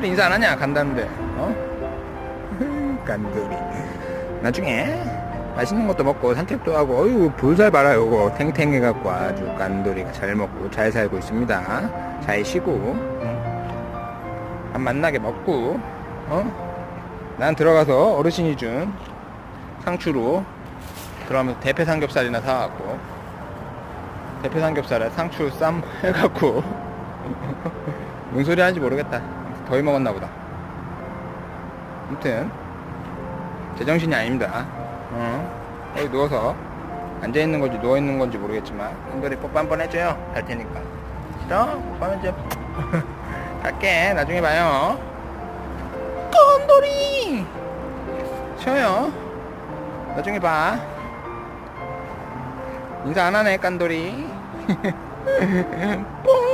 왜 인사 안 하냐? 간다는데. 어? 깐돌이. 나중에 맛있는 것도 먹고 산책도 하고 어이구 볼살 봐라 요거. 탱탱해갖고 아주 깐돌이가 잘 먹고 잘 살고 있습니다. 잘 쉬고 응? 밥 만나게 먹고 어? 난 들어가서 어르신이 준 상추로 들어가면서 대패 삼겹살이나 사갖고 대패 삼겹살에 상추 쌈 해갖고. 뭔 소리 하는지 모르겠다 더위 먹었나 보다. 아무튼 제정신이 아닙니다. 어? 여기 누워서 앉아 있는 건지 누워 있는 건지 모르겠지만 한돌이 뽀뽀 한 번 해줘요. 갈 테니까. 싫어? 뽀뽀하면 좀 갈게 나중에 봐요. 꼰돌이! 쉬어요. 나중에 봐. 인사 안 하네 깐돌이. 뽕